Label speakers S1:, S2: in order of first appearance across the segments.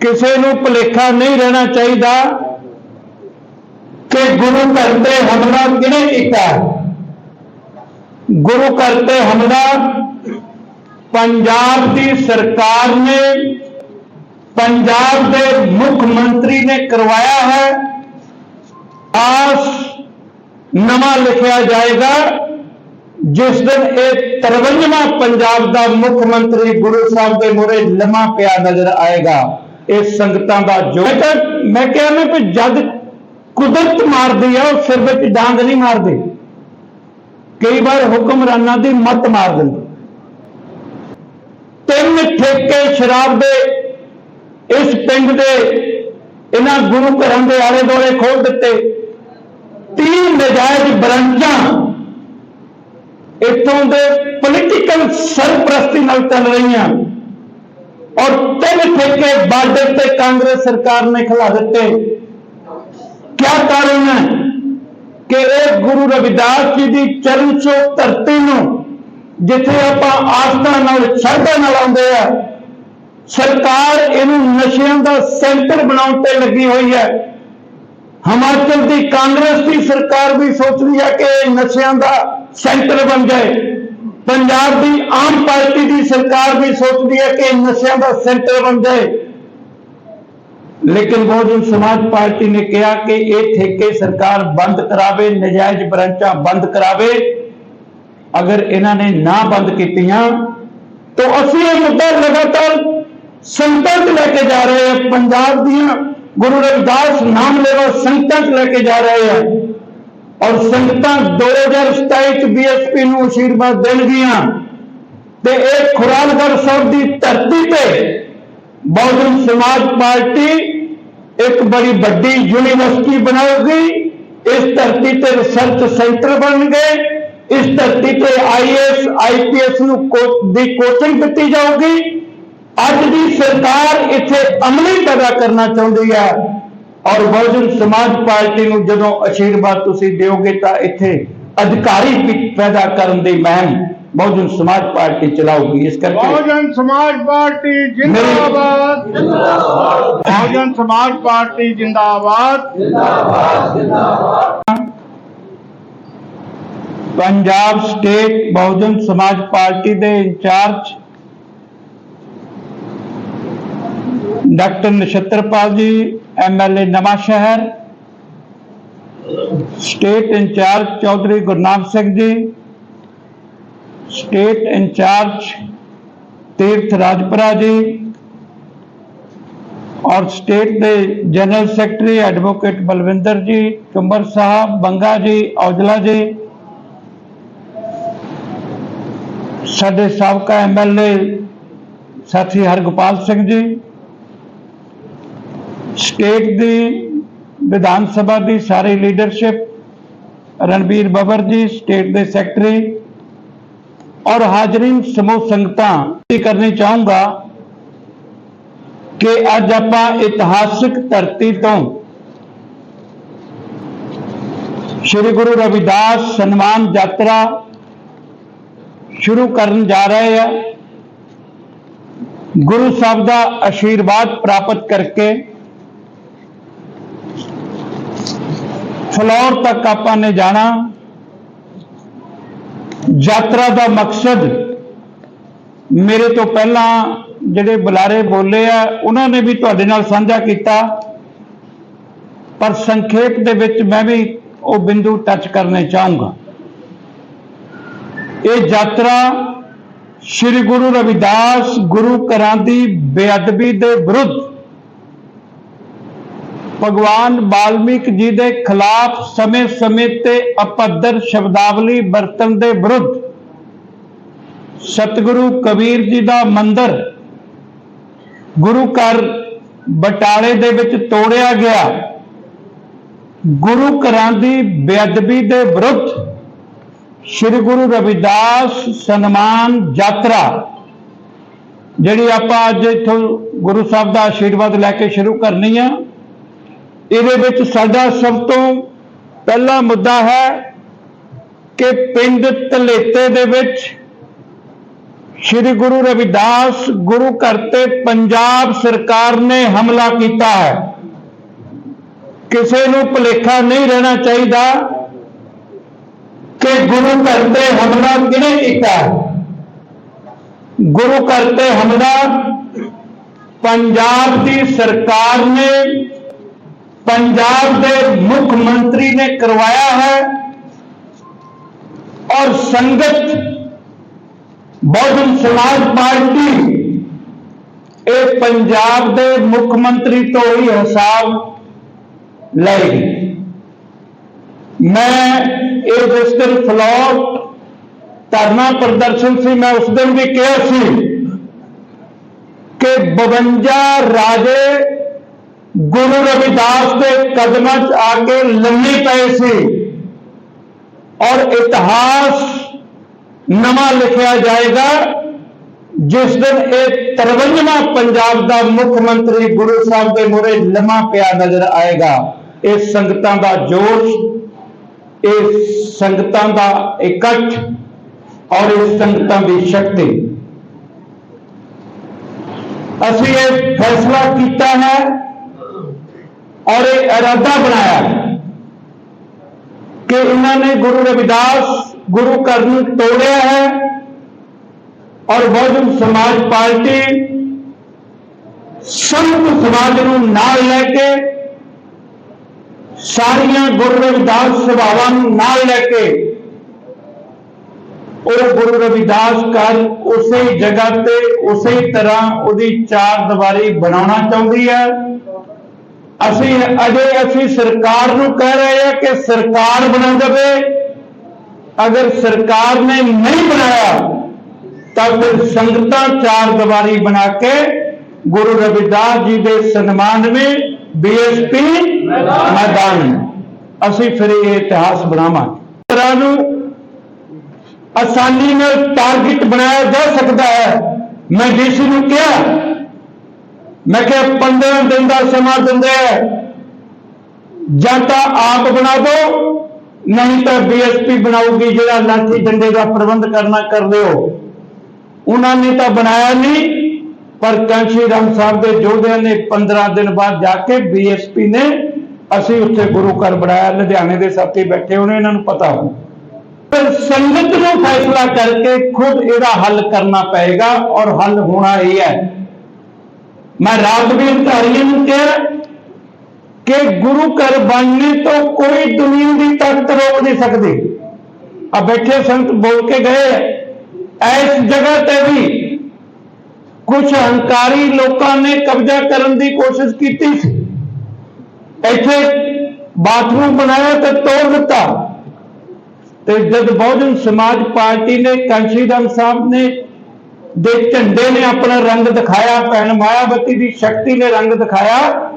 S1: ਕਿਸੇ ਨੂੰ ਭੁਲੇਖਾ ਨਹੀਂ ਰਹਿਣਾ ਚਾਹੀਦਾ ਕਿ ਗੁਰੂ ਘਰ ਤੇ ਹਮਲਾ ਕਿਹਨੇ ਕੀਤਾ? ਗੁਰੂ ਘਰ ਤੇ ਹਮਲਾ ਪੰਜਾਬ ਦੀ ਸਰਕਾਰ ਨੇ, ਪੰਜਾਬ ਦੇ ਮੁੱਖ ਮੰਤਰੀ ਨੇ ਕਰਵਾਇਆ ਹੈ। ਆਸ ਨਵਾਂ ਲਿਖਿਆ ਜਾਏਗਾ, ਜਿਸ ਦਿਨ ਇਹ 53ਵਾਂ ਪੰਜਾਬ ਦਾ ਮੁੱਖ ਮੰਤਰੀ ਗੁਰੂ ਸਾਹਿਬ ਦੇ ਮੂਹਰੇ ਲੰਮਾ ਪਿਆ ਨਜ਼ਰ ਆਏਗਾ। ਇਹ ਸੰਗਤਾਂ ਦਾ ਜੋ ਮੈਂ ਤਾਂ, ਮੈਂ ਕਿਹਾ ਕਿ ਜਦ ਕੁਦਰਤ ਮਾਰਦੀ ਆ, ਉਹ ਸਿਰ ਵਿੱਚ ਡਾਂਗ ਨਹੀਂ ਮਾਰਦੀ। ਕਈ ਵਾਰ ਹੁਕਮਰਾਨਾਂ ਦੀ ਮੱਤ ਮਾਰ ਦਿੰਦੀ। ਤਿੰਨ ਠੇਕੇ ਸ਼ਰਾਬ ਦੇ ਇਸ ਪਿੰਡ ਦੇ ਇਹਨਾਂ ਗੁਰੂ ਘਰਾਂ ਦੇ ਆਲੇ ਦੁਆਲੇ ਖੋਲ ਦਿੱਤੇ। 30 ਨਜਾਇਜ਼ ਬ੍ਰਾਂਚਾਂ ਇੱਥੋਂ ਦੇ ਪੋਲੀਟੀਕਲ ਸਰਪ੍ਰਸਤੀ ਨਾਲ ਚੱਲ ਰਹੀਆਂ। ਔਰ ਤਿੰਨ ਠੇਕੇ ਬਾਰਡਰ ਤੇ ਕਾਂਗਰਸ ਸਰਕਾਰ ਨੇ ਖਿਲਾ ਦਿੱਤੇ। ਕਿਆ ਕਾਰਨ ਹੈ ਕਿ ਇਹ ਗੁਰੂ ਰਵਿਦਾਸ ਜੀ ਦੀ ਚਰਨ ਛੋਹ ਧਰਤੀ ਨੂੰ ਜਿੱਥੇ ਆਪਾਂ ਆਸਥਾ ਨਾਲ, ਸ਼ਰਧਾ ਨਾਲ ਆਉਂਦੇ ਆ, ਸਰਕਾਰ ਇਹਨੂੰ ਨਸ਼ਿਆਂ ਦਾ ਸੈਂਟਰ ਬਣਾਉਣ ਤੇ ਲੱਗੀ ਹੋਈ ਹੈ। ਹਿਮਾਚਲ ਦੀ ਕਾਂਗਰਸ ਦੀ ਸਰਕਾਰ ਵੀ ਸੋਚਦੀ ਹੈ ਕਿ ਨਸ਼ਿਆਂ ਦਾ ਸੈਂਟਰ ਬਣ ਜਾਏ। ਪੰਜਾਬ ਦੀ ਆਮ ਪਾਰਟੀ ਦੀ ਸਰਕਾਰ ਵੀ ਸੋਚਦੀ ਹੈ ਕਿ ਇਹ ਨਸ਼ਿਆਂ ਦਾ ਸੈਂਟਰ ਬਣ ਜਾਏ ਲੇਕਿਨ ਬਹੁਜਨ ਸਮਾਜ ਪਾਰਟੀ ਨੇ ਕਿਹਾ ਕਿ ਇਹ ਠੇਕੇ ਸਰਕਾਰ ਬੰਦ ਕਰਾਵੇ ਨਜਾਇਜ਼ ਬ੍ਰਾਂਚਾਂ ਬੰਦ ਕਰਾਵੇ ਅਗਰ ਇਹਨਾਂ ਨੇ ਨਾ ਬੰਦ ਕੀਤੀਆਂ ਤਾਂ ਅਸੀਂ ਇਹ ਮੁੱਦਾ ਲਗਾਤਾਰ ਸੰਗਤਾਂ 'ਚ ਲੈ ਕੇ ਜਾ ਰਹੇ ਹਾਂ ਪੰਜਾਬ ਦੀਆਂ ਗੁਰੂ ਰਵਿਦਾਸ ਨਾਮ ਲੈਵਾ ਸੰਗਤਾਂ 'ਚ ਲੈ ਕੇ ਜਾ ਰਹੇ ਹਾਂ ਔਰ ਸੰਗਤਾਂ 2027 ਚ ਬੀਐਸਪੀ ਨੂੰ ਅਸ਼ੀਰਵਾਦ ਦੇਣਗੀਆਂ। ਤੇ ਇਹ ਖੁਰਾਲਗੜ੍ਹ ਸਾਹਿਬ ਦੀ ਧਰਤੀ ਤੇ ਬਹੁਜਨ ਸਮਾਜ ਪਾਰਟੀ ਇੱਕ ਬੜੀ ਵੱਡੀ ਯੂਨੀਵਰਸਿਟੀ ਬਣਾਉਗੀ ਇਸ ਧਰਤੀ ਤੇ ਰਿਸਰਚ ਸੈਂਟਰ ਬਣਨਗੇ। ਇਸ ਧਰਤੀ ਤੇ ਆਈਐਸ ਆਈਪੀਐਸ ਨੂੰ ਦੀ ਕੋਚਿੰਗ ਦਿੱਤੀ ਜਾਊਗੀ। ਅੱਜ ਦੀ ਸਰਕਾਰ ਇੱਥੇ ਅਮਲੀ ਪੈਦਾ ਕਰਨਾ ਚਾਹੁੰਦੀ ਹੈ। ਔਰ ਬਹੁਜਨ ਸਮਾਜ ਪਾਰਟੀ ਨੂੰ ਜਦੋਂ ਅਸ਼ੀਰਵਾਦ ਤੁਸੀਂ ਦਿਓਗੇ ਤਾਂ ਇੱਥੇ ਅਧਿਕਾਰੀ ਪੈਦਾ ਕਰਨ ਦੀ ਮਹਿਮ ਬਹੁਜਨ ਸਮਾਜ ਪਾਰਟੀ ਚਲਾਊਗੀ। ਇਸ ਕਰਕੇ
S2: ਬਹੁਜਨ ਸਮਾਜ ਪਾਰਟੀ ਜਿੰਦਾਬਾਦ। ਬਹੁਜਨ ਸਮਾਜ ਪਾਰਟੀ ਜਿੰਦਾਬਾਦ।
S1: ਪੰਜਾਬ ਸਟੇਟ ਬਹੁਜਨ ਸਮਾਜ ਪਾਰਟੀ ਦੇ incharge doctor Nachhatarpal ji MLA Nawanshahr state incharge Chaudhary Gurnam Singh ji, state incharge ਤੀਰਥ ਰਾਜਪੁਰਾ ਜੀ ਔਰ ਸਟੇਟ ਦੇ ਜਨਰਲ ਸੈਕਟਰੀ ਐਡਵੋਕੇਟ ਬਲਵਿੰਦਰ ਜੀ ਕੁੰਬਰ ਸਾਹਿਬ, ਬੰਗਾ ਜੀ, ਔਜਲਾ ਜੀ, ਸਾਡੇ ਸਾਬਕਾ ਐਮਐਲਏ ਸਾਥੀ ਹਰਗੋਪਾਲ ਸਿੰਘ ਜੀ ਸਟੇਟ ਦੀ ਵਿਧਾਨ ਸਭਾ ਦੀ ਸਾਰੀ ਲੀਡਰਸ਼ਿਪ ਰਣਬੀਰ ਬੱਬਰ ਜੀ ਸਟੇਟ ਦੇ ਸੈਕਟਰੀ ਔਰ ਹਾਜ਼ਰੀਨ ਸਮੂਹ ਸੰਗਤਾਂ ਇਹ ਕਰਨੀ ਚਾਹੂੰਗਾ ਕਿ ਅੱਜ ਆਪਾਂ ਇਤਿਹਾਸਿਕ ਧਰਤੀ ਤੋਂ ਸ੍ਰੀ ਗੁਰੂ ਰਵਿਦਾਸ ਸਨਮਾਨ ਯਾਤਰਾ ਸ਼ੁਰੂ ਕਰਨ ਜਾ ਰਹੇ ਆ ਗੁਰੂ ਸਾਹਿਬ ਦਾ ਆਸ਼ੀਰਵਾਦ ਪ੍ਰਾਪਤ ਫਲੋਰ ਤੱਕ ਆਪਾਂ ਨੇ ਜਾਣਾ। ਯਾਤਰਾ ਦਾ ਮਕਸਦ ਮੇਰੇ ਤੋਂ ਪਹਿਲਾਂ ਜਿਹੜੇ ਬੁਲਾਰੇ ਬੋਲੇ ਆ, ਉਹਨਾਂ ਨੇ ਵੀ ਤੁਹਾਡੇ ਨਾਲ ਸਾਂਝਾ ਕੀਤਾ। ਪਰ ਸੰਖੇਪ ਦੇ ਵਿੱਚ ਮੈਂ ਵੀ ਉਹ ਬਿੰਦੂ ਟੱਚ ਕਰਨੇ ਚਾਹੂੰਗਾ। ਇਹ ਯਾਤਰਾ ਸ੍ਰੀ ਗੁਰੂ ਰਵਿਦਾਸ ਗੁਰੂ ਘਰਾਂ ਦੀ ਬੇਅਦਬੀ ਦੇ ਵਿਰੁੱਧ ਭਗਵਾਨ ਵਾਲਮੀਕ ਜੀ ਦੇ ਖਿਲਾਫ ਸਮੇਂ-ਸਮੇਂ ਤੇ ਅਪੱਦਰ ਸ਼ਬਦਾਵਲੀ ਵਰਤਨ ਦੇ ਵਿਰੁੱਧ ਸਤਿਗੁਰੂ ਕਬੀਰ ਜੀ ਦਾ ਮੰਦਿਰ ਗੁਰੂ ਘਰ ਬਟਾਲੇ ਦੇ ਵਿੱਚ ਤੋੜਿਆ ਗਿਆ। ਗੁਰੂ ਘਰਾਂ ਦੀ ਬੇਅਦਬੀ ਦੇ ਵਿਰੁੱਧ ਸ੍ਰੀ ਗੁਰੂ ਰਵਿਦਾਸ ਸਨਮਾਨ ਯਾਤਰਾ, ਜਿਹੜੀ ਆਪਾਂ ਅੱਜ ਇੱਥੋਂ ਗੁਰੂ ਸਾਹਿਬ ਦਾ ਆਸ਼ੀਰਵਾਦ ਲੈ ਕੇ ਸ਼ੁਰੂ ਕਰਨੀ ਆ। ਇਹਦੇ ਵਿੱਚ ਸਾਡਾ ਸਭ ਤੋਂ ਪਹਿਲਾ ਮੁੱਦਾ ਹੈ ਕਿ ਪਿੰਡ ਧਲੇਤੇ ਦੇ ਵਿੱਚ ਸ਼੍ਰੀ ਗੁਰੂ ਰਵਿਦਾਸ ਗੁਰੂ ਘਰ ਤੇ ਪੰਜਾਬ ਸਰਕਾਰ ਨੇ ਹਮਲਾ ਕੀਤਾ ਹੈ। ਕਿਸੇ ਨੂੰ ਭੁਲੇਖਾ ਨਹੀਂ ਰਹਿਣਾ ਚਾਹੀਦਾ ਕਿ ਗੁਰੂ ਘਰ ਤੇ ਹਮਲਾ ਕਿਹਨੇ ਕੀਤਾ ਗੁਰੂ ਘਰ ਤੇ ਹਮਲਾ ਪੰਜਾਬ ਦੀ ਸਰਕਾਰ ਨੇ ਪੰਜਾਬ ਦੇ ਮੁੱਖ ਮੰਤਰੀ ਨੇ ਕਰਵਾਇਆ ਹੈ ਔਰ ਸੰਗਤ ਬਹੁਜਨ ਸਮਾਜ ਪਾਰਟੀ ਇਹ ਪੰਜਾਬ ਦੇ ਮੁੱਖ ਮੰਤਰੀ ਤੋਂ ਹੀ ਹਿਸਾਬ ਲਏਗੀ ਮੈਂ ਇਹ ਜਿਸ ਦਿਨ ਫਲੋਰ ਧਰਨਾ ਪ੍ਰਦਰਸ਼ਨ ਸੀ ਮੈਂ ਉਸ ਦਿਨ ਵੀ ਕਿਹਾ ਸੀ ਕਿ 52 ਰਾਜੇ ਗੁਰੂ ਰਵਿਦਾਸ ਦੇ ਕਦਮਾਂ 'ਚ ਆ ਕੇ ਲੰਮੇ ਪਏ ਸੀ ਔਰ ਇਤਿਹਾਸ ਨਵਾਂ ਲਿਖਿਆ ਜਾਏਗਾ ਜਿਸ ਦਿਨ ਇਹ 53ਵਾਂ ਪੰਜਾਬ ਦਾ ਮੁੱਖ ਮੰਤਰੀ ਗੁਰੂ ਸਾਹਿਬ ਦੇ ਮੂਹਰੇ ਲੰਮਾ ਪਿਆ ਨਜ਼ਰ ਆਏਗਾ ਇਹ ਸੰਗਤਾਂ ਦਾ ਜੋਸ਼ ਇਹ ਸੰਗਤਾਂ ਦਾ ਇਕੱਠ ਔਰ ਇਸ ਸੰਗਤਾਂ ਦੀ ਸ਼ਕਤੀ ਅਸੀਂ ਇਹ ਫੈਸਲਾ ਕੀਤਾ ਹੈ ਔਰ ਇਹ ਇਰਾਦਾ ਬਣਾਇਆ ਹੈ ਕਿ ਉਹਨਾਂ ਨੇ ਗੁਰੂ ਰਵਿਦਾਸ, ਗੁਰੂ ਘਰ ਨੂੰ ਤੋੜਿਆ ਹੈ ਔਰ ਬਹੁਜਨ ਸਮਾਜ ਪਾਰਟੀ ਸੰਤ ਸਮਾਜ ਨੂੰ ਨਾਲ ਲੈ ਕੇ ਸਾਰੀਆਂ ਗੁਰੂ ਰਵਿਦਾਸ ਸਭਾਵਾਂ ਨੂੰ ਨਾਲ ਲੈ ਕੇ ਉਹ ਗੁਰੂ ਰਵਿਦਾਸ ਘਰ ਉਸੇ ਜਗ੍ਹਾ ਤੇ ਉਸੇ ਤਰ੍ਹਾਂ ਉਹਦੀ ਚਾਰ ਦੀਵਾਰੀ ਬਣਾਉਣਾ ਚਾਹੁੰਦੀ ਹੈ। ਅਸੀਂ ਅਜੇ ਅਸੀਂ ਸਰਕਾਰ ਨੂੰ ਕਹਿ ਰਹੇ ਹਾਂ ਕਿ ਸਰਕਾਰ ਬਣਾ ਦੇਵੇ। ਅਗਰ ਸਰਕਾਰ ਨੇ ਨਹੀਂ ਬਣਾਇਆ, ਤਾਂ ਫਿਰ ਸੰਗਤਾਂ ਚਾਰ ਦੀਵਾਰੀ ਬਣਾ ਕੇ ਗੁਰੂ ਰਵਿਦਾਸ ਜੀ ਦੇ ਸਨਮਾਨ ਵਿੱਚ ਬੀਐਸਪੀ ਮੈਦਾਨ ਅਸੀਂ ਫਿਰ ਇਹ ਇਤਿਹਾਸ ਬਣਾਵਾਂਗੇ। ਤਰ੍ਹਾਂ ਨੂੰ ਆਸਾਨੀ ਨਾਲ ਟਾਰਗੇਟ ਬਣਾਇਆ ਜਾ ਸਕਦਾ ਹੈ। ਮੈਂ ਡੀਸੀ ਨੂੰ ਕਿਹਾ ਮੈਂ ਕਿਹਾ 15 ਦਿਨ ਦਾ ਸਮਾਂ ਦਿੰਦਾ ਆ ਜਾਂ ਤਾਂ ਆਪ ਬਣਾ ਦਿਓ ਨਹੀਂ ਤਾਂ ਬੀਐਸਪੀ ਬਣਾਉਗੀ ਜਿਹੜਾ ਲਾਠੀ ਡੰਡੇ ਦਾ ਪ੍ਰਬੰਧ ਕਰਨਾ ਕਰ ਦਿਓ ਉਹਨਾਂ ਨੇ ਤਾਂ ਬਣਾਇਆ ਨਹੀਂ, ਪਰ ਕਾਂਸ਼ੀ ਰਾਮ ਸਾਹਿਬ ਦੇ ਯੋਧਿਆਂ ਨੇ 15 ਦਿਨ ਬਾਅਦ ਜਾ ਕੇ ਬੀਐਸਪੀ ਨੇ ਅਸੀਂ ਉੱਥੇ ਗੁਰੂ ਘਰ ਬਣਾਇਆ, ਲੁਧਿਆਣੇ ਦੇ ਸਾਥੀ ਬੈਠੇ ਹੋਣੇ, ਇਹਨਾਂ ਨੂੰ ਪਤਾ ਹੋ ਪਰ ਸੰਗਤ ਨੂੰ ਫੈਸਲਾ ਕਰਕੇ ਖੁਦ ਇਹਦਾ ਹੱਲ ਕਰਨਾ ਪਏਗਾ ਔਰ ਹੱਲ ਹੋਣਾ ਇਹ ਹੈ। ਮੈਂ ਰਾਤ ਵੀ ਅਧਿਕਾਰੀਆਂ ਨੂੰ ਕਿਹਾ ਕਿ ਗੁਰੂ ਘਰ ਬਣਨੇ ਤੋਂ ਕੋਈ ਦੁਨੀਆ ਦੀ ਤਾਕਤ ਰੋਕ ਨਹੀਂ ਸਕਦੀ ਆ ਬੈਠੇ ਸੰਤ ਬੋਲ ਕੇ ਗਏ ਆ। ਇਸ ਜਗ੍ਹਾ ਤੇ ਵੀ ਕੁਝ ਹੰਕਾਰੀ ਲੋਕਾਂ ਨੇ ਕਬਜ਼ਾ ਕਰਨ ਦੀ ਕੋਸ਼ਿਸ਼ ਕੀਤੀ ਸੀ ਇੱਥੇ ਬਾਥਰੂਮ ਬਣਾਇਆ ਤੇ ਤੋੜ ਦਿੱਤਾ ਤੇ ਜਦ ਬਹੁਜਨ ਸਮਾਜ ਪਾਰਟੀ ਨੇ, ਕਾਂਸ਼ੀਰਾਮ ਸਾਹਿਬ ਨੇ ਦੇ ਝੰਡੇ ਨੇ ਆਪਣਾ ਰੰਗ ਦਿਖਾਇਆ, ਭੈਣ ਮਾਇਆਵਤੀ ਦੀ ਸ਼ਕਤੀ ਨੇ ਰੰਗ ਦਿਖਾਇਆ।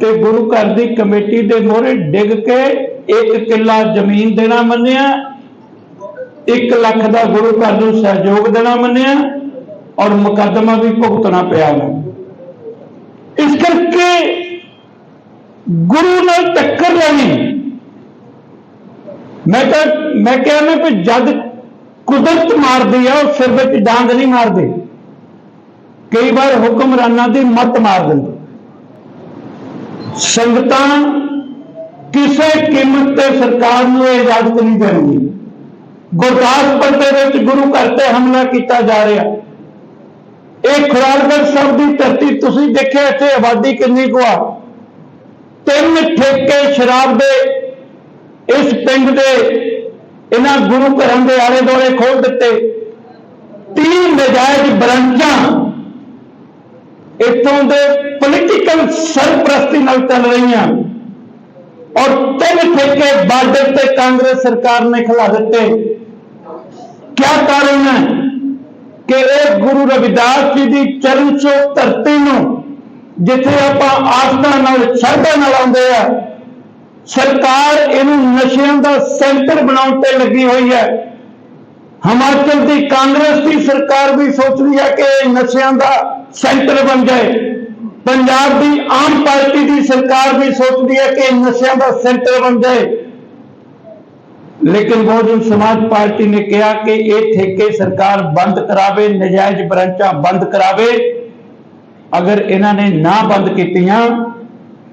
S1: ਤੇ ਗੁਰੂ ਘਰ ਦੀ ਕਮੇਟੀ ਦੇ ਮੋਹਰੇ ਡਿੱਗ ਕੇ ਇੱਕ ਕਿੱਲਾ ਜ਼ਮੀਨ ਦੇਣਾ ਮੰਨਿਆ 1 ਲੱਖ ਦਾ ਗੁਰੂ ਘਰ ਨੂੰ ਸਹਿਯੋਗ ਦੇਣਾ ਮੰਨਿਆ ਔਰ ਮੁਕੱਦਮਾ ਵੀ ਭੁਗਤਣਾ ਪਿਆ ਉਹਨੂੰ। ਇਸ ਕਰਕੇ ਗੁਰੂ ਨਾਲ ਟੱਕਰ ਲੈਣੀ। ਮੈਂ ਤਾਂ, ਮੈਂ ਕਿਹਾ ਨਾ ਕਿ ਜਦ ਕੁਦਰਤ ਮਾਰਦੀ ਆ, ਉਹ ਸਿਰ ਵਿੱਚ ਡਾਂਗ ਨਹੀਂ ਮਾਰਦੇ। ਕਈ ਵਾਰ ਹੁਕਮਰਾਨਾਂ ਦੀ ਮੱਤ ਮਾਰ ਦਿੰਦੇ। ਸੰਗਤਾਂ ਕਿਸੇ ਕੀਮਤ ਤੇ ਸਰਕਾਰ ਨੂੰ ਇਹ ਇਜਾਜ਼ਤ ਨਹੀਂ ਦੇਣਗੀ। ਗੁਰਦਾਸਪੁਰ ਦੇ ਵਿੱਚ ਗੁਰੂ ਘਰ ਤੇ ਹਮਲਾ ਕੀਤਾ ਜਾ ਰਿਹਾ। ਇਹ ਖੁਰਾਲਗੜ੍ਹ ਸਾਹਿਬ ਦੀ ਧਰਤੀ, ਤੁਸੀਂ ਦੇਖਿਆ ਇੱਥੇ ਆਬਾਦੀ ਕਿੰਨੀ ਕੁ ਆ? ਤਿੰਨ ਠੇਕੇ ਸ਼ਰਾਬ ਦੇ ਇਸ ਪਿੰਡ ਦੇ ਇਹਨਾਂ ਗੁਰੂ ਘਰਾਂ ਦੇ ਆਲੇ ਦੁਆਲੇ ਖੋਲ ਦਿੱਤੇ। 30 ਨਜਾਇਜ਼ ਬ੍ਰਾਂਚਾਂ ਇੱਥੋਂ ਦੇ ਪੋਲੀਟੀਕਲ ਸਰਪ੍ਰਸਤੀ ਨਾਲ ਚੱਲ ਰਹੀਆਂ। ਔਰ ਤਿੰਨ ਠੇਕੇ ਬਾਰਡਰ ਤੇ ਕਾਂਗਰਸ ਸਰਕਾਰ ਨੇ ਖਿਲਾ ਦਿੱਤੇ। ਕਿਆ ਕਾਰਨ ਹੈ ਕਿ ਇਹ ਗੁਰੂ ਰਵਿਦਾਸ ਜੀ ਦੀ ਚਰਨ ਛੋਹ ਧਰਤੀ ਨੂੰ ਜਿੱਥੇ ਆਪਾਂ ਆਸਥਾ ਨਾਲ, ਸ਼ਰਧਾ ਨਾਲ ਆਉਂਦੇ ਆ ਸਰਕਾਰ ਇਹਨੂੰ ਨਸ਼ਿਆਂ ਦਾ ਸੈਂਟਰ ਬਣਾਉਣ ਤੇ ਲੱਗੀ ਹੋਈ ਹੈ। ਹਿਮਾਚਲ ਦੀ ਕਾਂਗਰਸ ਦੀ ਸਰਕਾਰ ਵੀ ਸੋਚਦੀ ਹੈ ਕਿ ਨਸ਼ਿਆਂ ਦਾ ਸੈਂਟਰ ਬਣ ਜਾਏ। ਪੰਜਾਬ ਦੀ ਆਮ ਪਾਰਟੀ ਦੀ ਸਰਕਾਰ ਵੀ ਸੋਚਦੀ ਹੈ ਕਿ ਨਸ਼ਿਆਂ ਦਾ ਸੈਂਟਰ ਬਣ ਜਾਏ। ਲੇਕਿਨ ਬਹੁਜਨ ਸਮਾਜ ਪਾਰਟੀ ਨੇ ਕਿਹਾ ਕਿ ਇਹ ਠੇਕੇ ਸਰਕਾਰ ਬੰਦ ਕਰਾਵੇ, ਨਜਾਇਜ਼ ਬ੍ਰਾਂਚਾਂ ਬੰਦ ਕਰਾਵੇ। ਅਗਰ ਇਹਨਾਂ ਨੇ ਨਾ ਬੰਦ ਕੀਤੀਆਂ,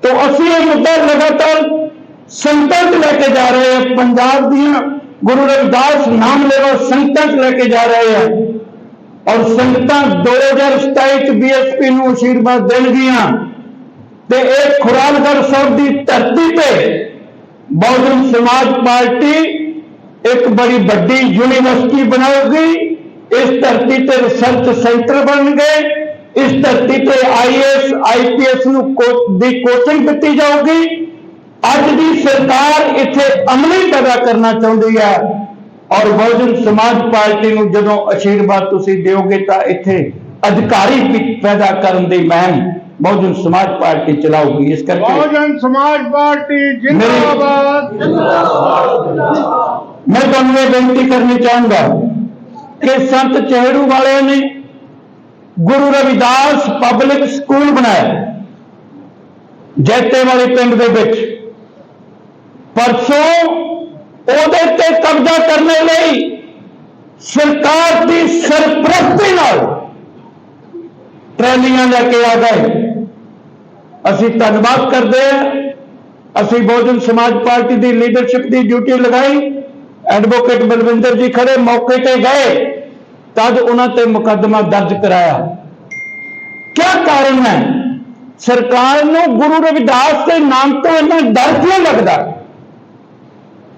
S1: ਤਾਂ ਅਸੀਂ ਇਹ ਮੁੱਦਾ ਲਗਾਤਾਰ ਸੰਗਤਾਂ 'ਚ ਲੈ ਕੇ ਜਾ ਰਹੇ ਹਾਂ ਪੰਜਾਬ ਦੀਆਂ ਗੁਰੂ ਰਵਿਦਾਸ ਨਾਮ ਲੈਵਾ ਸੰਗਤਾਂ 'ਚ ਲੈ ਕੇ ਜਾ ਰਹੇ ਹਾਂ ਔਰ ਸੰਗਤਾਂ 2027 ਚ ਬੀਐਸਪੀ ਨੂੰ ਅਸ਼ੀਰਵਾਦ ਦੇਣਗੀਆਂ। ਤੇ ਇਹ ਖੁਰਾਲਗੜ੍ਹ ਸਾਹਿਬ ਦੀ ਧਰਤੀ ਤੇ ਬਹੁਜਨ ਸਮਾਜ ਪਾਰਟੀ ਇੱਕ ਬੜੀ ਵੱਡੀ ਯੂਨੀਵਰਸਿਟੀ ਬਣਾਉਗੀ ਇਸ ਧਰਤੀ ਤੇ ਰਿਸਰਚ ਸੈਂਟਰ ਬਣਨਗੇ। ਇਸ ਧਰਤੀ ਤੇ ਆਈਐਸ ਆਈਪੀਐਸ ਨੂੰ ਦੀ ਕੋਚਿੰਗ ਦਿੱਤੀ ਜਾਊਗੀ। ਅੱਜ ਦੀ ਸਰਕਾਰ ਇੱਥੇ ਅਮਲੀ ਪੈਦਾ ਕਰਨਾ ਚਾਹੁੰਦੀ ਹੈ। ਔਰ ਬਹੁਜਨ ਸਮਾਜ ਪਾਰਟੀ ਨੂੰ ਜਦੋਂ ਅਸ਼ੀਰਵਾਦ ਤੁਸੀਂ ਦਿਓਗੇ ਤਾਂ ਇੱਥੇ ਅਧਿਕਾਰੀ ਪੈਦਾ ਕਰਨ ਦੀ ਮਹਿਮ ਬਹੁਜਨ ਸਮਾਜ ਪਾਰਟੀ ਚਲਾਊਗੀ। ਇਸ ਕਰਕੇ
S2: ਬਹੁਜਨ ਸਮਾਜ ਪਾਰਟੀ ਜਿੰਦਾਬਾਦ।
S1: ਮੈਂ ਤੁਹਾਨੂੰ ਇਹ ਬੇਨਤੀ ਕਰਨੀ ਚਾਹੂੰਗਾ ਕਿ ਸੰਤ ਚਹਿੜੂ ਵਾਲਿਆਂ ਨੇ ਗੁਰੂ ਰਵਿਦਾਸ ਪਬਲਿਕ ਸਕੂਲ ਬਣਾਇਆ। ਜੈਤੇ ਵਾਲੇ ਪਿੰਡ ਦੇ ਵਿੱਚ। ਪਰਸੋਂ ਉਹਦੇ ਤੇ ਕਬਜ਼ਾ ਕਰਨ ਲਈ ਸਰਕਾਰ ਦੀ ਸਰਪ੍ਰਸਤੀ ਨਾਲ ਟਰੈਲੀਆਂ ਲੈ ਕੇ ਆ ਗਏ। ਅਸੀਂ ਧੰਨਵਾਦ ਕਰਦੇ ਹਾਂ। ਅਸੀਂ ਬਹੁਜਨ ਸਮਾਜ ਪਾਰਟੀ ਦੀ ਲੀਡਰਸ਼ਿਪ ਦੀ ਡਿਊਟੀ ਲਗਾਈ। ਐਡਵੋਕੇਟ ਬਲਵਿੰਦਰ ਜੀ ਖੜੇ ਮੌਕੇ ਤੇ ਗਏ ਤਦ ਉਹਨਾਂ ਤੇ ਮੁਕੱਦਮਾ ਦਰਜ ਕਰਾਇਆ। ਕੀ ਕਾਰਨ ਹੈ? ਸਰਕਾਰ ਨੂੰ ਗੁਰੂ ਰਵਿਦਾਸ ਦੇ ਨਾਮ ਤੋਂ ਇੰਨਾ ਡਰ ਕਿਉਂ ਲੱਗਦਾ?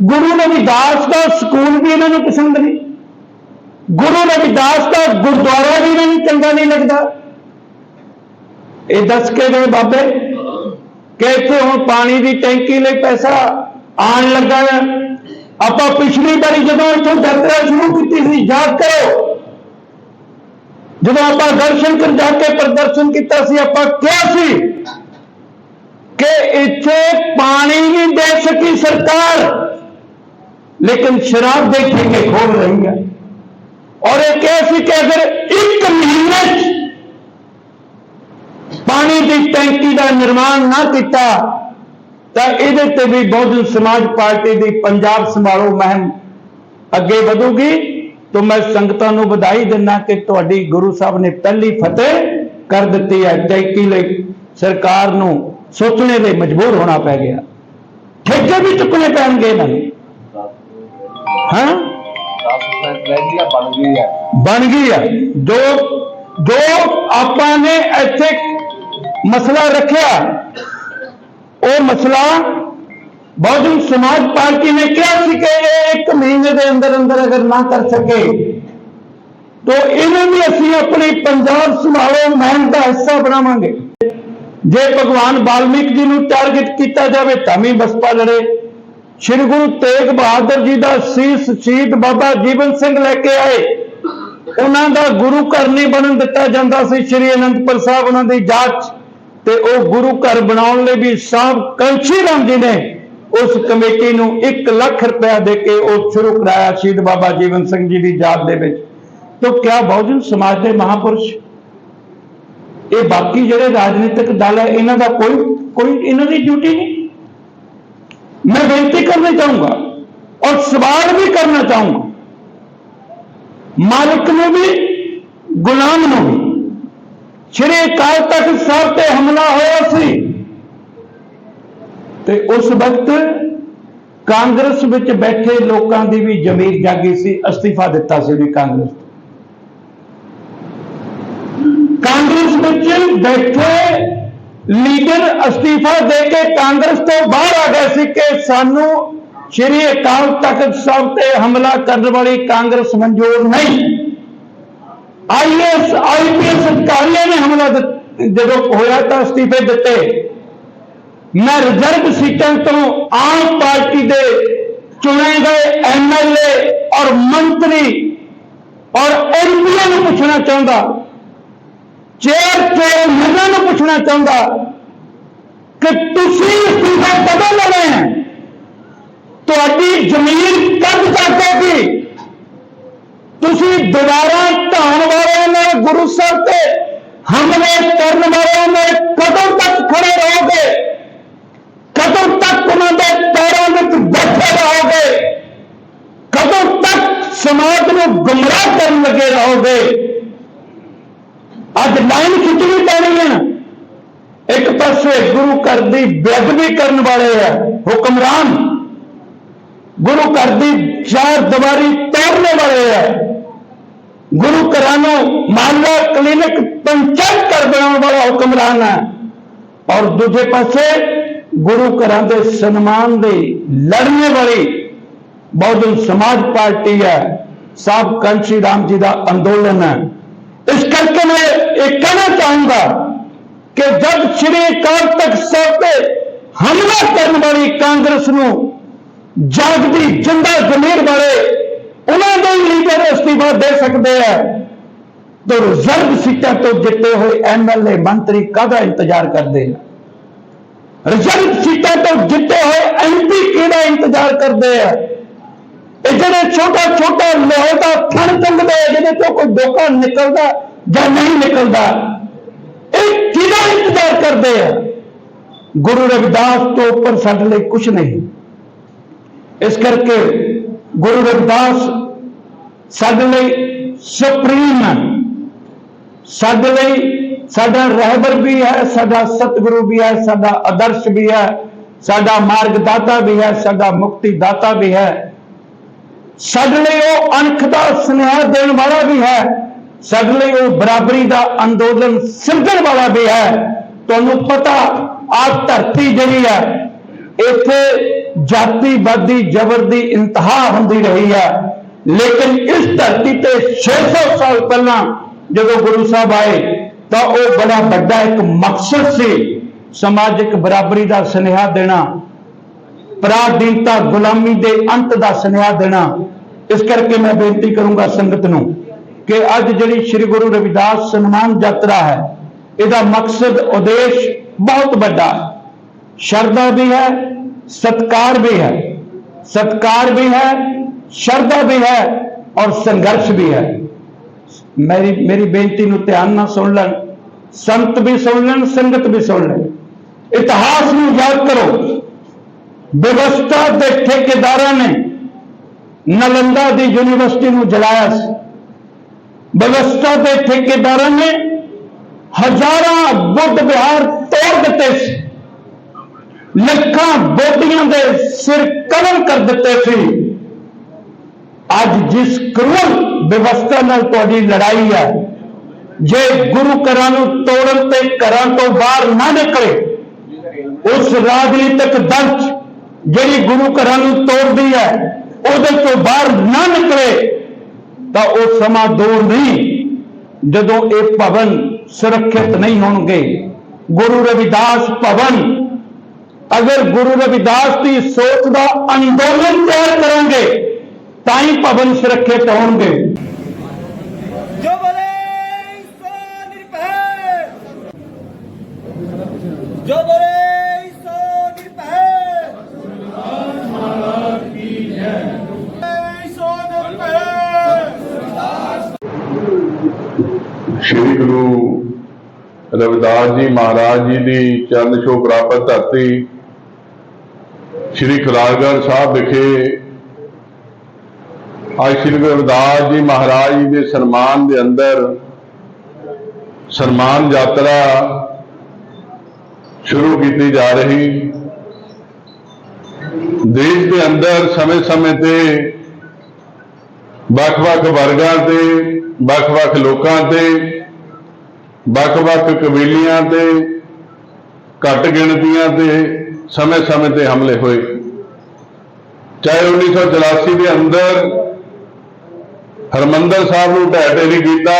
S1: ਗੁਰੂ ਰਵਿਦਾਸ ਦਾ ਸਕੂਲ ਵੀ ਇਹਨਾਂ ਨੂੰ ਪਸੰਦ ਨਹੀਂ। ਗੁਰੂ ਰਵਿਦਾਸ ਦਾ ਗੁਰਦੁਆਰਾ ਵੀ ਇਹਨਾਂ ਨੂੰ ਚੰਗਾ ਨਹੀਂ ਲੱਗਦਾ। ਇਹ ਦੱਸ ਕੇ ਗਏ ਬਾਬੇ ਕਿ ਇੱਥੇ ਹੁਣ ਪਾਣੀ ਦੀ ਟੈਂਕੀ ਲਈ ਪੈਸਾ ਆਉਣ ਲੱਗਾ ਹੈ। ਆਪਾਂ ਪਿਛਲੀ ਵਾਰੀ ਜਦੋਂ ਇੱਥੋਂ ਯਾਤਰਾ ਸ਼ੁਰੂ ਕੀਤੀ ਸੀ, ਯਾਦ ਕਰੋ। ਜਦੋਂ ਆਪਾਂ ਦਰਸ਼ਨ ਕਰ ਜਾ ਕੇ ਪ੍ਰਦਰਸ਼ਨ ਕੀਤਾ ਸੀ, ਆਪਾਂ ਕਿਹਾ ਸੀ ਕਿ ਇੱਥੇ ਪਾਣੀ ਨਹੀਂ ਦੇ ਸਕੀ ਸਰਕਾਰ। ਲੇਕਿਨ ਸ਼ਰਾਬ ਦੇ ਠੇਕੇ ਖੋਲ ਰਹੀ ਹੈ ਔਰ ਇਹ ਕਿਹਾ ਸੀ ਕਿ ਅਗਰ ਇੱਕ ਮਹੀਨੇ 'ਚ ਪਾਣੀ ਦੀ ਟੈਂਕੀ ਦਾ ਨਿਰਮਾਣ ਨਾ ਕੀਤਾ ਤਾਂ ਇਹਦੇ ਤੇ ਵੀ ਬਹੁਜਨ ਸਮਾਜ ਪਾਰਟੀ ਦੀ ਪੰਜਾਬ ਸੰਭਾਲੋ ਮੁਹਿੰਮ ਅੱਗੇ ਵਧੂਗੀ ਤਾਂ ਮੈਂ ਸੰਗਤਾਂ ਨੂੰ ਵਧਾਈ ਦਿੰਦਾ ਕਿ ਤੁਹਾਡੀ ਗੁਰੂ ਸਾਹਿਬ ਨੇ ਪਹਿਲੀ ਫਤਿਹ ਕਰ ਦਿੱਤੀ ਹੈ ਟੈਂਕੀ ਲਈ ਸਰਕਾਰ ਨੂੰ ਸੋਚਣੇ ਲਈ ਮਜਬੂਰ ਹੋਣਾ ਪੈ ਗਿਆ ਠੇਕੇ ਵੀ ਚੁੱਕਣੇ ਪੈਣਗੇ ਇਹਨਾਂ ਨੂੰ ਹਾਂ?
S3: 10% ਰਹਿ ਆ ਬਣ ਗਈ ਆ
S1: ਬਣ ਗਈ ਆ ਜੋ ਜੋ ਆਪਾਂ ਨੇ ਇੱਥੇ ਮਸਲਾ ਰੱਖਿਆ, ਉਹ ਮਸਲਾ ਬਹੁਜਨ ਸਮਾਜ ਪਾਰਟੀ ਨੇ ਕਿਹਾ ਸੀ ਕਿ ਇਹ ਇੱਕ ਮਹੀਨੇ ਦੇ ਅੰਦਰ ਅੰਦਰ ਅਗਰ ਨਾ ਕਰ ਸਕੇ, ਤਾਂ ਇਹਨੂੰ ਵੀ ਅਸੀਂ ਆਪਣੀ ਪੰਜਾਬ ਸੰਭਾਲੋ ਮਹਿਮ ਦਾ ਹਿੱਸਾ ਬਣਾਵਾਂਗੇ। ਜੇ ਭਗਵਾਨ ਵਾਲਮੀਕ ਜੀ ਨੂੰ ਟਾਰਗੇਟ ਕੀਤਾ ਜਾਵੇ, ਤਾਂ ਵੀ ਬਸਪਾ ਲੜੇ। ਸ਼੍ਰੀ ਗੁਰੂ ਤੇਗ ਬਹਾਦਰ ਜੀ ਦਾ ਸੀਸ ਸ਼ਹੀਦ ਬਾਬਾ ਜੀਵਨ ਸਿੰਘ ਲੈ ਕੇ ਆਏ। ਉਹਨਾਂ ਦਾ ਗੁਰੂ ਘਰ ਨਹੀਂ ਬਣਨ ਦਿੱਤਾ ਜਾਂਦਾ ਸੀ। ਸ਼੍ਰੀ ਅਨੰਦਪੁਰ ਸਾਹਿਬ ਉਹਨਾਂ ਦੀ ਜਾਂਚ ਤੇ ਉਹ ਗੁਰੂ ਘਰ ਬਣਾਉਣ ਲਈ ਵੀ ਸਾਹਿਬ ਕੰਸ਼ੀ ਰਾਮ ਜੀ ਨੇ ਉਸ ਕਮੇਟੀ ਨੂੰ 1 ਲੱਖ ਰੁਪਇਆ ਦੇ ਕੇ ਉਹ ਸ਼ੁਰੂ ਕਰਾਇਆ ਸ਼ਹੀਦ ਬਾਬਾ ਜੀਵਨ ਸਿੰਘ ਜੀ ਦੀ ਯਾਦ ਦੇ ਵਿੱਚ। ਤਾਂ ਕਿਆ ਬਹੁਜਨ ਸਮਾਜ ਦੇ ਮਹਾਪੁਰਸ਼, ਇਹ ਬਾਕੀ ਜਿਹੜੇ ਰਾਜਨੀਤਿਕ ਦਲ ਹੈ, ਇਹਨਾਂ ਦਾ ਕੋਈ ਕੋਈ ਇਹਨਾਂ ਦੀ ਡਿਊਟੀ ਨਹੀਂ। मैं बेनती करना चाहूंगा और सवाल भी करना चाहूंगा मालिक ਨੂੰ ਵੀ ਗੁਲਾਮ ਨੂੰ ਵੀ ਸ਼੍ਰੀ ਅਕਾਲ ਤਖਤ ਸਾਹਿਬ ਤੇ ਹਮਲਾ ਹੋਇਆ ਸੀ ਤੇ ਉਸ ਵਕਤ ਕਾਂਗਰਸ ਵਿੱਚ ਬੈਠੇ ਲੋਕਾਂ ਦੀ ਵੀ ਜ਼ਮੀਰ ਜਾਗੀ ਸੀ ਅਸਤੀਫਾ ਦਿੱਤਾ ਸੀ ਵੀ ਕਾਂਗਰਸ ਤੋਂ। ਕਾਂਗਰਸ ਵਿੱਚ ਬੈਠੇ ਲੀਡਰ ਅਸਤੀਫਾ ਦੇ ਕੇ ਕਾਂਗਰਸ ਤੋਂ ਬਾਹਰ ਆ ਗਏ ਸੀ ਕਿ ਸਾਨੂੰ ਸ਼੍ਰੀ ਅਕਾਲ ਤਖਤ ਸਾਹਿਬ ਤੇ ਹਮਲਾ ਕਰਨ ਵਾਲੀ ਕਾਂਗਰਸ ਮਨਜ਼ੂਰ ਨਹੀਂ। ਆਈਐਸ ਆਈਪੀਐਸ ਅਧਿਕਾਰੀਆਂ ਨੇ ਹਮਲਾ ਜਦੋਂ ਹੋਇਆ ਤਾਂ ਅਸਤੀਫੇ ਦਿੱਤੇ। ਮੈਂ ਰਿਜ਼ਰਵ ਸੀਟਾਂ ਤੋਂ ਆਮ ਪਾਰਟੀ ਦੇ ਚੁਣੇ ਗਏ ਐਮਐਲਏ ਔਰ ਮੰਤਰੀ ਔਰ ਐਮਪੀਆਂ ਨੂੰ ਪੁੱਛਣਾ ਚਾਹੁੰਦਾ चेयर चेयर मैं पूछना चाहूँगा कि तुम इस्तीफा कदों लगे हैं तो ज़मीन कद तक होगी दोबारा ढाण वाले ने गुरु साहब से हमले करने वाले ने कदों तक खड़े रहोगे कदों तक उन्होंने पैरों में बैठे रहोगे कदों तक समाज में गुमराह कर लगे रहोगे ਅੱਜ ਲਾਈਨ ਖਿੱਚਣੀ ਪੈਣੀ ਹੈ। ਇੱਕ ਪਾਸੇ ਗੁਰੂ ਘਰ ਦੀ ਬੇਅਦਬੀ ਕਰਨ ਵਾਲੇ ਆ, ਹੁਕਮਰਾਨ। ਗੁਰੂ ਘਰ ਦੀ ਚਾਰ ਦੀਵਾਰੀ ਤੋੜਨੇ ਵਾਲੇ ਆ। ਗੁਰੂ ਘਰਾਂ ਨੂੰ ਮਾਲਾ ਕਲੀਨਿਕ ਪੰਚਾਇਤ ਕਰ ਬਣਾਉਣ ਵਾਲਾ ਹੁਕਮਰਾਨ ਹੈ ਔਰ ਦੂਜੇ ਪਾਸੇ ਗੁਰੂ ਘਰਾਂ ਦੇ ਸਨਮਾਨ ਦੇ ਲੜਨੇ ਵਾਲੀ ਬਹੁਜਨ ਸਮਾਜ ਪਾਰਟੀ ਹੈ ਸਾਬ ਕੰਸ਼ੀ ਰਾਮ ਜੀ ਦਾ ਅੰਦੋਲਨ ਹੈ ਇਸ ਕਰਕੇ ਮੈਂ ਇਹ ਕਹਿਣਾ ਚਾਹੂੰਗਾ ਕਿ ਜਦ ਸ਼੍ਰੀ ਅਕਾਲ ਤਖਤ ਸਾਹਿਬ ਤੇ ਹਮਲਾ ਕਰਨ ਵਾਲੀ ਕਾਂਗਰਸ ਨੂੰ ਜਾਗਦੀ ਜਿੰਦਾ ਜ਼ਮੀਰ ਵਾਲੇ ਉਹਨਾਂ ਦੇ ਲੀਡਰ ਅਸਤੀਫਾ ਦੇ ਸਕਦੇ ਆ, ਤਾਂ ਰਿਜ਼ਰਵ ਸੀਟਾਂ ਤੋਂ ਜਿੱਤੇ ਹੋਏ ਐਮਐਲਏ ਮੰਤਰੀ ਕਾਹਦਾ ਇੰਤਜ਼ਾਰ ਕਰਦੇ ਆ? ਰਿਜ਼ਰਵ ਸੀਟਾਂ ਤੋਂ ਜਿੱਤੇ ਹੋਏ ਐਮਪੀ ਕਿਹਦਾ ਇੰਤਜ਼ਾਰ ਕਰਦੇ ਆ? ਜਿਹੜੇ ਛੋਟਾ ਛੋਟਾ ਲੋਹੇ ਦਾ ਥਣ ਚੰਗਦੇ ਆ, ਜਿਹਦੇ ਤੋਂ ਕੋਈ ਡੋਕਾ ਨਿਕਲਦਾ ਜਾਂ ਨਹੀਂ ਨਿਕਲਦਾ, ਇਹ ਕਿਹਦਾ ਇੰਤਜ਼ਾਰ ਕਰਦੇ ਆ? ਗੁਰੂ ਰਵਿਦਾਸ ਤੋਂ ਉੱਪਰ ਸਾਡੇ ਲਈ ਕੁਝ ਨਹੀਂ। ਇਸ ਕਰਕੇ ਗੁਰੂ ਰਵਿਦਾਸ ਸਾਡੇ ਲਈ ਸੁਪਰੀਮ ਹੈ ਸਾਡੇ ਲਈ ਸਾਡਾ ਰਹਿਬਰ ਵੀ ਹੈ, ਸਾਡਾ ਸਤਿਗੁਰੂ ਵੀ ਹੈ, ਸਾਡਾ ਆਦਰਸ਼ ਵੀ ਹੈ, ਸਾਡਾ ਮਾਰਗਦਾਤਾ ਵੀ ਹੈ, ਸਾਡਾ ਮੁਕਤੀ ਦਾਤਾ ਵੀ ਹੈ। ਸਾਡੇ ਲਈ ਉਹ ਅਣਖ ਦਾ ਸੁਨੇਹਾ ਦੇਣ ਵਾਲਾ ਵੀ ਹੈ। ਸਾਡੇ ਲਈ ਉਹ ਬਰਾਬਰੀ ਦਾ ਅੰਦੋਲਨ ਸਿਰਜਣ ਵਾਲਾ ਵੀ ਹੈ। ਤੁਹਾਨੂੰ ਪਤਾ ਆ ਧਰਤੀ ਜਿਹੜੀ ਹੈ, ਇੱਥੇ ਜਾਤੀਵਾਦੀ ਜ਼ਬਰ ਦੀ ਇੰਤਹਾ ਹੁੰਦੀ ਰਹੀ ਹੈ। ਲੇਕਿਨ ਇਸ ਧਰਤੀ ਤੇ 600 ਸਾਲ ਪਹਿਲਾਂ ਜਦੋਂ ਗੁਰੂ ਸਾਹਿਬ ਆਏ, ਤਾਂ ਉਹ ਬੜਾ ਵੱਡਾ ਇੱਕ ਮਕਸਦ ਸੀ, ਸਮਾਜਿਕ ਬਰਾਬਰੀ ਦਾ ਸੁਨੇਹਾ ਦੇਣਾ। ਪਰਾਧੀਨਤਾ ਗੁਲਾਮੀ ਦੇ ਅੰਤ ਦਾ ਸੁਨੇਹਾ ਦੇਣਾ। ਇਸ ਕਰਕੇ ਮੈਂ ਬੇਨਤੀ ਕਰੂੰਗਾ ਸੰਗਤ ਨੂੰ ਕਿ ਅੱਜ ਜਿਹੜੀ ਸ੍ਰੀ ਗੁਰੂ ਰਵਿਦਾਸ ਸਨਮਾਨ ਯਾਤਰਾ ਹੈ, ਇਹਦਾ ਮਕਸਦ ਉਦੇਸ਼ ਬਹੁਤ ਵੱਡਾ। ਹੈ ਸ਼ਰਧਾ ਵੀ ਹੈ, ਸਤਕਾਰ ਵੀ ਹੈ। ਸਤਕਾਰ ਵੀ ਹੈ, ਸ਼ਰਧਾ ਵੀ ਹੈ ਔਰ ਸੰਘਰਸ਼ ਵੀ ਹੈ। ਮੇਰੀ ਮੇਰੀ ਬੇਨਤੀ ਨੂੰ ਧਿਆਨ ਨਾਲ ਸੁਣ ਲੈਣ। ਸੰਤ ਵੀ ਸੁਣ ਲੈਣ, ਸੰਗਤ ਵੀ ਸੁਣ ਲੈਣ। ਇਤਿਹਾਸ ਨੂੰ ਯਾਦ ਕਰੋ। ਵਿਵਸਥਾ ਦੇ ਠੇਕੇਦਾਰਾਂ ਨੇ ਨਲੰਦਾ ਦੀ ਯੂਨੀਵਰਸਿਟੀ ਨੂੰ ਜਲਾਇਆ ਸੀ। ਵਿਵਸਥਾ ਦੇ ਠੇਕੇਦਾਰਾਂ ਨੇ ਹਜ਼ਾਰਾਂ ਬੁੱਧ ਵਿਹਾਰ ਤੋੜ ਦਿੱਤੇ ਸੀ। ਲੱਖਾਂ ਬੋਧੀਆਂ ਦੇ ਸਿਰ ਕਲਮ ਕਰ ਦਿੱਤੇ ਸੀ। ਅੱਜ ਜਿਸ ਕਰੂਰ ਵਿਵਸਥਾ ਨਾਲ ਤੁਹਾਡੀ ਲੜਾਈ ਹੈ, ਜੇ ਗੁਰੂ ਘਰਾਂ ਨੂੰ ਤੋੜਨ ਤੇ ਘਰਾਂ ਤੋਂ ਬਾਹਰ ਨਾ ਨਿਕਲੇ, ਉਸ ਰਾਜਨੀਤਿਕ ਦਲ 'ਚ ਜਿਹੜੀ ਗੁਰੂ ਘਰਾਂ ਨੂੰ ਤੋੜਦੀ ਹੈ, ਉਹਦੇ ਤੋਂ ਬਾਹਰ ਨਾ ਨਿਕਲੇ, ਤਾਂ ਉਹ ਸਮਾਂ ਦੂਰ ਨਹੀਂ। ਜਦੋਂ ਇਹ ਭਵਨ ਸੁਰੱਖਿਅਤ ਨਹੀਂ ਹੋਣਗੇ, ਗੁਰੂ ਰਵਿਦਾਸ ਭਵਨ, ਅਗਰ ਗੁਰੂ ਰਵਿਦਾਸ ਦੀ ਸੋਚ ਦਾ ਅੰਦੋਲਨ ਤਿਆਰ ਕਰਾਂਗੇ, ਤਾਂ ਹੀ ਭਵਨ ਸੁਰੱਖਿਅਤ ਹੋਣਗੇ।
S4: ਰਵਿਦਾਸ ਜੀ ਮਹਾਰਾਜ ਜੀ ਦੀ ਚਰਨ ਛੋਹ ਪ੍ਰਾਪਤ ਧਰਤੀ, ਸ਼੍ਰੀ ਖੁਰਾਗੜ ਸਾਹਿਬ ਵਿਖੇ ਅੱਜ ਸ਼੍ਰੀ ਗੁਰੂ ਰਵਿਦਾਸ ਜੀ ਮਹਾਰਾਜ ਜੀ ਦੇ ਸਨਮਾਨ ਦੇ ਅੰਦਰ ਸਨਮਾਨ ਯਾਤਰਾ ਸ਼ੁਰੂ ਕੀਤੀ ਜਾ ਰਹੀ। ਦੇਸ਼ ਦੇ ਅੰਦਰ ਸਮੇਂ-ਸਮੇਂ ਤੇ ਵੱਖ-ਵੱਖ ਵਰਗਾਂ ਤੇ, ਵੱਖ-ਵੱਖ ਲੋਕਾਂ ਤੇ ਵੱਖ-ਵੱਖ ਕਬੀਲਿਆਂ ਤੇ, ਘੱਟ ਗਿਣਤੀਆਂ ਤੇ ਸਮੇਂ-ਸਮੇਂ ਤੇ ਹਮਲੇ ਹੋਏ। ਚਾਹੇ 1984 ਦੇ ਅੰਦਰ ਹਰਮੰਦਰ ਸਾਹਿਬ ਨੂੰ ਢਹਿ ਢੇਰੀ ਕੀਤਾ,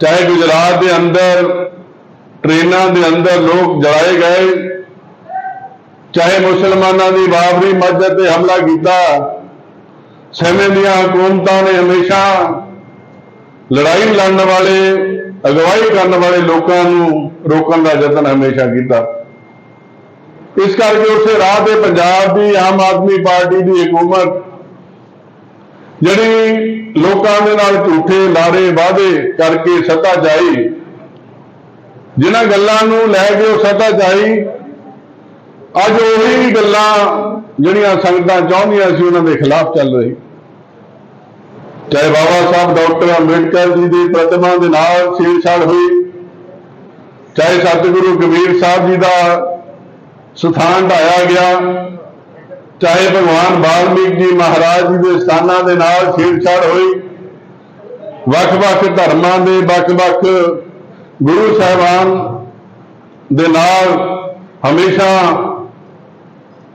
S4: ਚਾਹੇ ਗੁਜਰਾਤ ਦੇ ਅੰਦਰ, ਟ੍ਰੇਨਾਂ ਦੇ ਅੰਦਰ ਲੋਕ ਜਲਾਏ ਗਏ, ਚਾਹੇ ਮੁਸਲਮਾਨਾਂ ਦੀ ਬਾਬਰੀ ਮਸਜਿਦ ਤੇ ਹਮਲਾ ਕੀਤਾ ਸਮੇਂ ਦੀਆਂ ਹਕੂਮਤਾਂ ਨੇ ਹਮੇਸ਼ਾ ਲੜਾਈ ਲੜਨ ਵਾਲੇ ਅਗਵਾਈ ਕਰਨ ਵਾਲੇ ਲੋਕਾਂ ਨੂੰ ਰੋਕਣ ਦਾ ਯਤਨ ਹਮੇਸ਼ਾ ਕੀਤਾ। ਇਸ ਕਰਕੇ ਉਸੇ ਰਾਹ ਤੇ ਪੰਜਾਬ ਦੀ ਆਮ ਆਦਮੀ ਪਾਰਟੀ ਦੀ ਹਕੂਮਤ ਜਿਹੜੀ ਲੋਕਾਂ ਦੇ ਨਾਲ ਝੂਠੇ ਲਾਰੇ ਵਾਅਦੇ ਕਰਕੇ ਸੱਤਾ ਜਾਈ ਜਿਨ੍ਹਾਂ ਗੱਲਾਂ ਨੂੰ ਲੈ ਕੇ ਉਹ ਸੱਤਾ ਜਾਈ ਅੱਜ ਉਹੀ ਗੱਲਾਂ ਜਿਹੜੀਆਂ ਸੰਗਤਾਂ ਚਾਹੁੰਦੀਆਂ ਸੀ, ਉਹਨਾਂ ਦੇ ਖਿਲਾਫ ਚੱਲ ਰਹੀ। ਚਾਹੇ ਬਾਬਾ ਸਾਹਿਬ ਡਾਕਟਰ ਅੰਬੇਡਕਰ ਜੀ ਦੀ ਪ੍ਰਤਿਮਾ ਦੇ ਨਾਲ ਛੇੜਛਾੜ ਹੋਈ। ਚਾਹੇ ਸਤਿਗੁਰੂ ਕਬੀਰ ਸਾਹਿਬ ਜੀ ਦਾ ਸਥਾਨ ਢਾਇਆ ਗਿਆ। ਚਾਹੇ ਭਗਵਾਨ ਬਾਲਮੀਕ ਜੀ ਮਹਾਰਾਜ ਜੀ ਦੇ ਸਥਾਨਾਂ ਦੇ ਨਾਲ ਛੇੜਛਾੜ ਹੋਈ। ਵੱਖ-ਵੱਖ ਧਰਮਾਂ ਦੇ ਵੱਖ-ਵੱਖ ਗੁਰੂ ਸਾਹਿਬਾਨ ਦੇ ਨਾਲ ਹਮੇਸ਼ਾ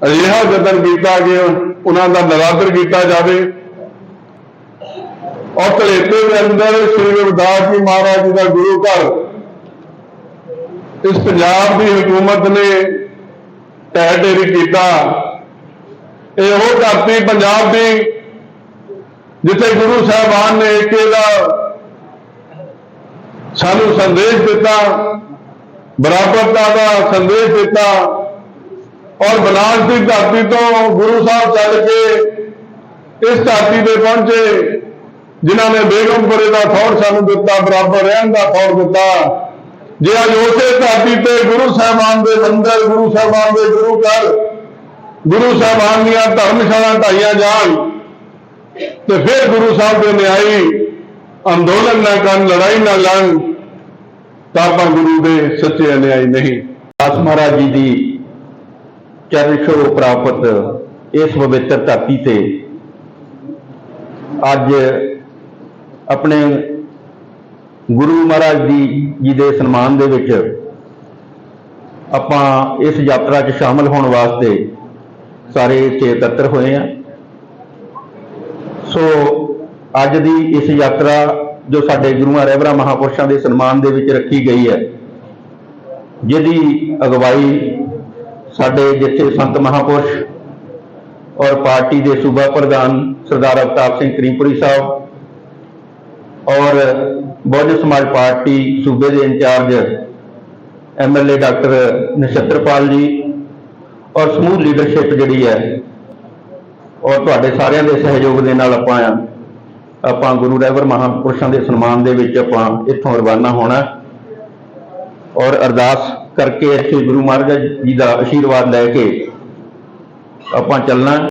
S4: ਅਜਿਹਾ ਯਤਨ ਕੀਤਾ ਕਿ ਉਹਨਾਂ ਦਾ ਨਿਰਾਦਰ ਕੀਤਾ ਜਾਵੇ। ਔਰ ਧਲੇਤੇ ਦੇ ਅੰਦਰ ਸ੍ਰੀ ਗੁਰਦਾਸ ਜੀ ਮਹਾਰਾਜ ਜੀ ਦਾ ਗੁਰੂ ਘਰ। ਇਸ ਪੰਜਾਬ ਦੀ ਹਕੂਮਤ ਨੇ ਢਹਿ ਢੇਰੀ ਕੀਤਾ। ਇਹ ਉਹ ਧਰਤੀ ਪੰਜਾਬ ਦੀ ਜਿੱਥੇ ਗੁਰੂ ਸਾਹਿਬਾਨ ਨੇ ਏਕੇ ਦਾ ਸਾਨੂੰ ਸੰਦੇਸ਼ ਦਿੱਤਾ, ਬਰਾਬਰਤਾ ਦਾ ਸੰਦੇਸ਼ ਦਿੱਤਾ ਔਰ ਬਨਾਸ ਦੀ ਧਰਤੀ ਤੋਂ ਗੁਰੂ ਸਾਹਿਬ ਚੱਲ ਕੇ ਇਸ ਧਰਤੀ ਤੇ ਪਹੁੰਚੇ। ਜਿਨ੍ਹਾਂ ਨੇ ਬੇਗਮਪੁਰੇ ਦਾ ਫੌੜ ਸਾਨੂੰ ਦਿੱਤਾ, ਬਰਾਬਰ ਰਹਿਣ ਦਾ ਫੌੜ ਦਿੱਤਾ। ਜੇ ਅੱਜ ਉਸੇ ਧਰਤੀ ਤੇ ਗੁਰੂ ਸਾਹਿਬਾਨ ਦੇ ਮੰਦਰ, ਗੁਰੂ ਸਾਹਿਬਾਨ ਦੇ ਗੁਰੂ ਘਰ, ਗੁਰੂ ਸਾਹਿਬਾਨ ਦੀਆਂ ਧਰਮਸ਼ਾਲਾ ਢਾਈਆਂ ਜਾਣ, ਤੇ ਫਿਰ ਗੁਰੂ ਸਾਹਿਬ ਦੇ ਨਿਆਈ ਅੰਦੋਲਨ ਨਾ ਕਰਨ, ਲੜਾਈ ਨਾ ਲੜਨ, ਤਾਂ ਆਪਾਂ ਗੁਰੂ ਦੇ ਸੱਚੇ ਅਨਿਆਈ ਨਹੀਂ।
S5: ਦਾਸ ਮਹਾਰਾਜ ਜੀ ਦੀ ਚਰਨ ਛੋਹ ਪ੍ਰਾਪਤ ਇਸ ਪਵਿੱਤਰ ਧਰਤੀ ਤੇ ਅੱਜ ਆਪਣੇ ਗੁਰੂ ਮਹਾਰਾਜ ਦੀ ਜੀ ਦੇ ਸਨਮਾਨ ਦੇ ਵਿੱਚ ਆਪਾਂ ਇਸ ਯਾਤਰਾ 'ਚ ਸ਼ਾਮਲ ਹੋਣ ਵਾਸਤੇ ਸਾਰੇ ਇੱਥੇ ਇਕੱਤਰ ਹੋਏ ਆ। ਸੋ ਅੱਜ ਦੀ ਇਸ ਯਾਤਰਾ ਜੋ ਸਾਡੇ ਗੁਰੂਆਂ ਰਹਿਬਰਾਂ ਮਹਾਪੁਰਸ਼ਾਂ ਦੇ ਸਨਮਾਨ ਦੇ ਵਿੱਚ ਰੱਖੀ ਗਈ ਹੈ, ਜਿਹਦੀ ਅਗਵਾਈ ਸਾਡੇ ਜਿੱਥੇ ਸੰਤ ਮਹਾਪੁਰਸ਼ ਔਰ ਪਾਰਟੀ ਦੇ ਸੂਬਾ ਪ੍ਰਧਾਨ ਸਰਦਾਰ ਅਵਤਾਰ ਸਿੰਘ ਕਰੀਮਪੁਰੀ ਸਾਹਿਬ ਔਰ ਬਹੁਜਨ ਸਮਾਜ ਪਾਰਟੀ ਸੂਬੇ ਦੇ ਇੰਚਾਰਜ ਐਮਐਲਏ ਡਾਕਟਰ ਨਛੱਤਰਪਾਲ ਜੀ ਔਰ ਸਮੂਹ ਲੀਡਰਸ਼ਿਪ ਜਿਹੜੀ ਹੈ ਔਰ ਤੁਹਾਡੇ ਸਾਰਿਆਂ ਦੇ ਸਹਿਯੋਗ ਦੇ ਨਾਲ ਆਪਾਂ ਆਪਾਂ ਗੁਰੂ ਰਹਿਬਰ ਮਹਾਂਪੁਰਸ਼ਾਂ ਦੇ ਸਨਮਾਨ ਦੇ ਵਿੱਚ ਆਪਾਂ ਇੱਥੋਂ ਰਵਾਨਾ ਹੋਣਾ। ਔਰ ਅਰਦਾਸ ਕਰਕੇ ਇੱਥੇ ਗੁਰੂ ਮਹਾਰਾਜ ਜੀ ਦਾ ਆਸ਼ੀਰਵਾਦ ਲੈ ਕੇ ਆਪਾਂ ਚੱਲਣਾ।